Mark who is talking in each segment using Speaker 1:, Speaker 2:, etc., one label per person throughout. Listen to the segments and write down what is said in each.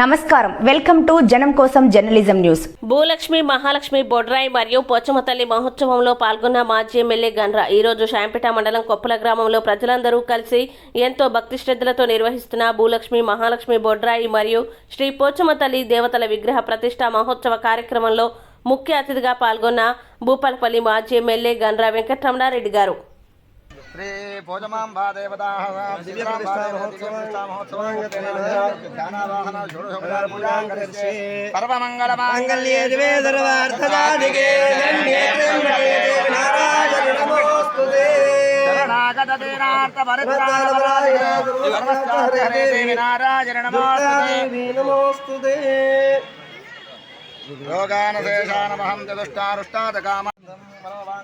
Speaker 1: నమస్కారం. Welcome to జనం కోసం జర్నలిజం న్యూస్.
Speaker 2: భూలక్ష్మి మహాలక్ష్మి బొడ్రాయి మరియు పోచమతల్లి మహోత్సవంలో పాల్గొన్న మాజీ ఎమ్మెల్యే గన్రా. ఈ రోజు శాంపేట మండలం కొప్పుల గ్రామంలో ప్రజలందరూ కలిసి ఎంతో భక్తి శ్రద్ధలతో నిర్వహిస్తున్న భూలక్ష్మి మహాలక్ష్మి బొడ్రాయి మరియు శ్రీ పోచమతల్లి దేవతల విగ్రహ ప్రతిష్ట మహోత్సవ కార్యక్రమంలో ముఖ్య అతిథిగా పాల్గొన్న భూపాలపల్లి మాజీ ఎమ్మెల్యే గన్రా వెంకటరమణారెడ్డి గారు.
Speaker 3: శ్రీ భోజమాంబా దేవతాః సర్వమంగళమాంగళ్యే దివే సర్వార్థసాధికే శరణాగత దీనార్థ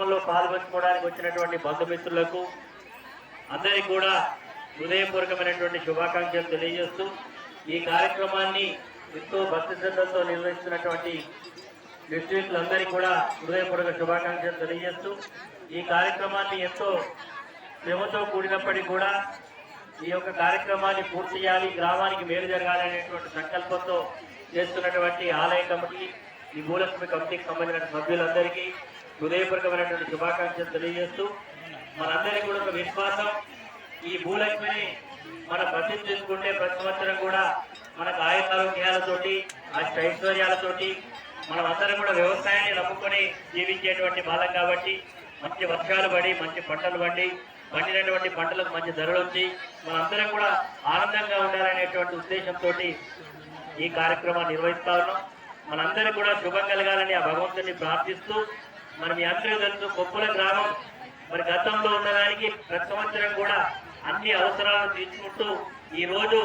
Speaker 4: కార్యక్రమంలో పాల్పంచుకోవడానికి వచ్చినటువంటి బంధుమిత్రులకు అందరికీ కూడా హృదయపూర్వకమైనటువంటి శుభాకాంక్షలు తెలియజేస్తూ ఈ కార్యక్రమాన్ని ఎంతో భక్తి శ్రద్ధలతో నిర్వహిస్తున్నటువంటి డిస్ట్రిక్టులందరికీ కూడా హృదయపూర్వక శుభాకాంక్షలు తెలియజేస్తూ ఈ కార్యక్రమాన్ని ఎంతో శ్రమతో కూడినప్పటికీ కూడా ఈ యొక్క కార్యక్రమాన్ని పూర్తి చేయాలి గ్రామానికి మేలు జరగాలనేటువంటి సంకల్పంతో చేస్తున్నటువంటి ఆలయ కమిటీ ఈ భూలక్ష్మి కమిటీకి సంబంధించిన సభ్యులందరికీ హృదయపూర్వకమైనటువంటి శుభాకాంక్షలు తెలియజేస్తూ మనందరికీ కూడా ఒక విశ్వాసం. ఈ భూలక్ష్మిని మన ప్రసిద్ధి చేసుకుంటే ప్రతి సంవత్సరం కూడా మనకు ఆయుధారోగ్యాలతోటి అష్ట ఐశ్వర్యాలతోటి మనం అందరం కూడా వ్యవసాయాన్ని నమ్ముకొని జీవించేటువంటి బాలం కాబట్టి మంచి వర్షాలు పడి మంచి పంటలు పండి పండినటువంటి పంటలకు మంచి ధరలు వచ్చి మనందరం కూడా ఆనందంగా ఉండాలనేటువంటి ఉద్దేశంతో ఈ కార్యక్రమాన్ని నిర్వహిస్తా ఉన్నాం. మనందరం కూడా శుభం కలగాలని ఆ భగవంతుని ప్రార్థిస్తూ మనం యాత్రికులు కొప్పుల గ్రామం. మరి గతంలో ఉన్నదానికి ప్రతి సంవత్సరం కూడా అన్ని అవసరాలను తీర్చుకుంటూ ఈ రోజు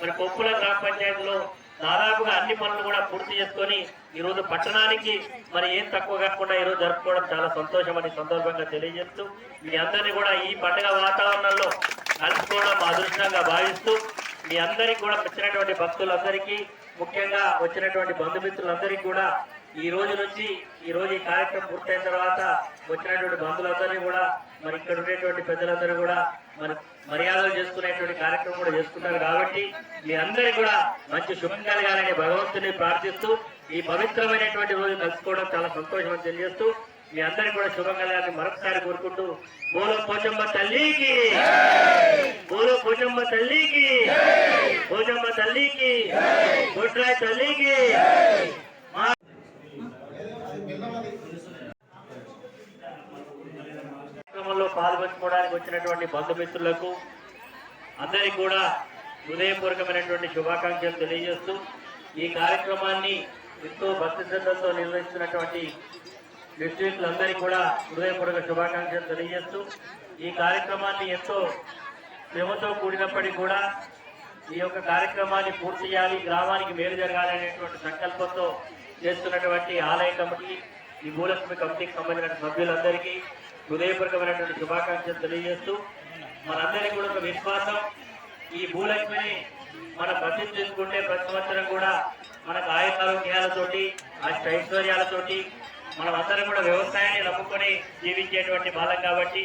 Speaker 4: మరి కొప్పుల గ్రామ పంచాయతీలో దాదాపుగా అన్ని పనులు కూడా పూర్తి చేసుకొని ఈ రోజు పట్టణానికి మరి ఏం తక్కువ కాకుండా ఈ రోజు జరుపుకోవడం చాలా సంతోషం అని సందర్భంగా తెలియజేస్తూ మీ అందరినీ కూడా ఈ పండుగ వాతావరణంలో కలుసుకోవడం మా అదృష్టంగా భావిస్తూ మీ అందరికీ కూడా వచ్చినటువంటి భక్తులందరికీ ముఖ్యంగా వచ్చినటువంటి బంధుమిత్రులందరికీ కూడా ఈ రోజు నుంచి ఈ రోజు ఈ కార్యక్రమం పూర్తయిన తర్వాత వచ్చినటువంటి బంధువులందరినీ కూడా మరి ఇక్కడ ఉండేటువంటి పెద్దలందరూ కూడా మరి మర్యాదలు చేసుకునేటువంటి కార్యక్రమం కూడా చేసుకుంటారు కాబట్టి మీ అందరికీ కూడా మంచి శుభం కలగాలని భగవంతుని ప్రార్థిస్తూ ఈ పవిత్రమైనటువంటి రోజు కలుసుకోవడం చాలా సంతోషం అని తెలియజేస్తూ మీ అందరికీ కూడా శుభం కలగాలని మరొకసారి కోరుకుంటూ బోలో పోచమ్మ తల్లికి బోలో పోచమ్మ తల్లికి పోచమ్మ తల్లికి బొడ్రాయి తల్లికి పాల్పంచుకోవడానికి వచ్చినటువంటి బంధుమిత్రులకు అందరికీ కూడా హృదయపూర్వకమైనటువంటి శుభాకాంక్షలు తెలియజేస్తూ ఈ కార్యక్రమాన్ని ఎంతో భక్తి శ్రద్ధలతో నిర్వహిస్తున్నటువంటి డిస్ట్రిక్టులందరికీ కూడా హృదయపూర్వక శుభాకాంక్షలు తెలియజేస్తూ ఈ కార్యక్రమాన్ని ఎంతో శ్రమతో కూడినప్పటికీ కూడా ఈ యొక్క కార్యక్రమాన్ని పూర్తి చేయాలి గ్రామానికి మేలు జరగాలనేటువంటి సంకల్పంతో చేస్తున్నటువంటి ఆలయ కమిటీ ఈ భూలక్ష్మి కమిటీకి సంబంధించిన సభ్యులందరికీ హృదయపూర్వకమైనటువంటి శుభాకాంక్షలు తెలియజేస్తూ మనందరికీ కూడా ఒక విశ్వాసం. ఈ భూలక్ష్మిని మన ప్రసిద్ధి చేసుకుంటే ప్రతి సంవత్సరం కూడా మనకు ఆయుధారోగ్యాలతోటి అష్ట ఐశ్వర్యాలతోటి మనం అందరం కూడా వ్యవసాయాన్ని నమ్ముకొని జీవించేటువంటి బాలం కాబట్టి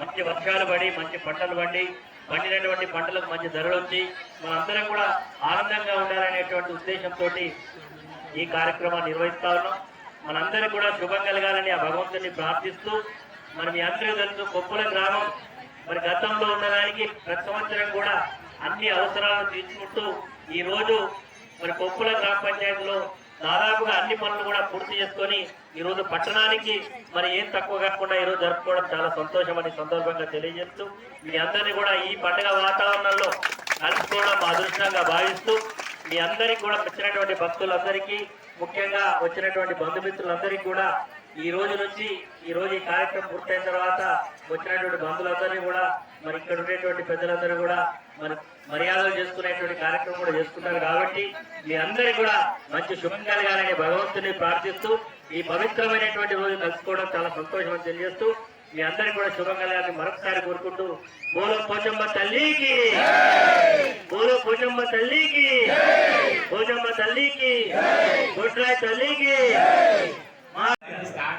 Speaker 4: మంచి వర్షాలు పడి మంచి పంటలు పండి పండినటువంటి పంటలకు మంచి ధరలు వచ్చి మనందరం కూడా ఆనందంగా ఉండాలనేటువంటి ఉద్దేశంతో ఈ కార్యక్రమాన్ని నిర్వహిస్తా ఉన్నాం. మనందరం కూడా శుభం కలగాలని ఆ భగవంతుని ప్రార్థిస్తూ మరి మీ అందరూ తెలుసు కొప్పుల గ్రామం. మరి గతంలో ఉన్నదానికి ప్రతి సంవత్సరం కూడా అన్ని అవసరాలను తీర్చుకుంటూ ఈ రోజు మరి కొప్పుల గ్రామ పంచాయతీలో దాదాపుగా అన్ని పనులు కూడా పూర్తి చేసుకొని ఈరోజు పట్టణానికి మరి ఏం తక్కువ కాకుండా ఈ రోజు జరుపుకోవడం చాలా సంతోషం అని సందర్భంగా తెలియజేస్తూ మీ అందరినీ కూడా ఈ పండుగ వాతావరణంలో కలుసుకోవడం మా అదృష్టంగా భావిస్తూ మీ అందరికీ కూడా వచ్చినటువంటి భక్తులందరికీ ముఖ్యంగా వచ్చినటువంటి బంధుమిత్రులందరికీ కూడా ఈ రోజు నుంచి ఈ రోజు ఈ కార్యక్రమం పూర్తయిన తర్వాత వచ్చినటువంటి బంధువులందరినీ కూడా మరి ఇక్కడ ఉండేటువంటి పెద్దలందరూ కూడా మరి మర్యాదలు చేసుకునేటువంటి కార్యక్రమం కూడా చేసుకుంటారు కాబట్టి మీ అందరికీ కూడా మంచి శుభం కలగాలని భగవంతుని ప్రార్థిస్తూ ఈ పవిత్రమైనటువంటి రోజు కలుసుకోవడం చాలా సంతోషం అని తెలియజేస్తూ మీ అందరికీ కూడా శుభం కలగాలని మరొకసారి కోరుకుంటూ బోలో పోచమ్మ తల్లికి బోలో పోచమ్మ తల్లికి పోచమ్మ తల్లికి గుడ్రాయ్ తల్లికి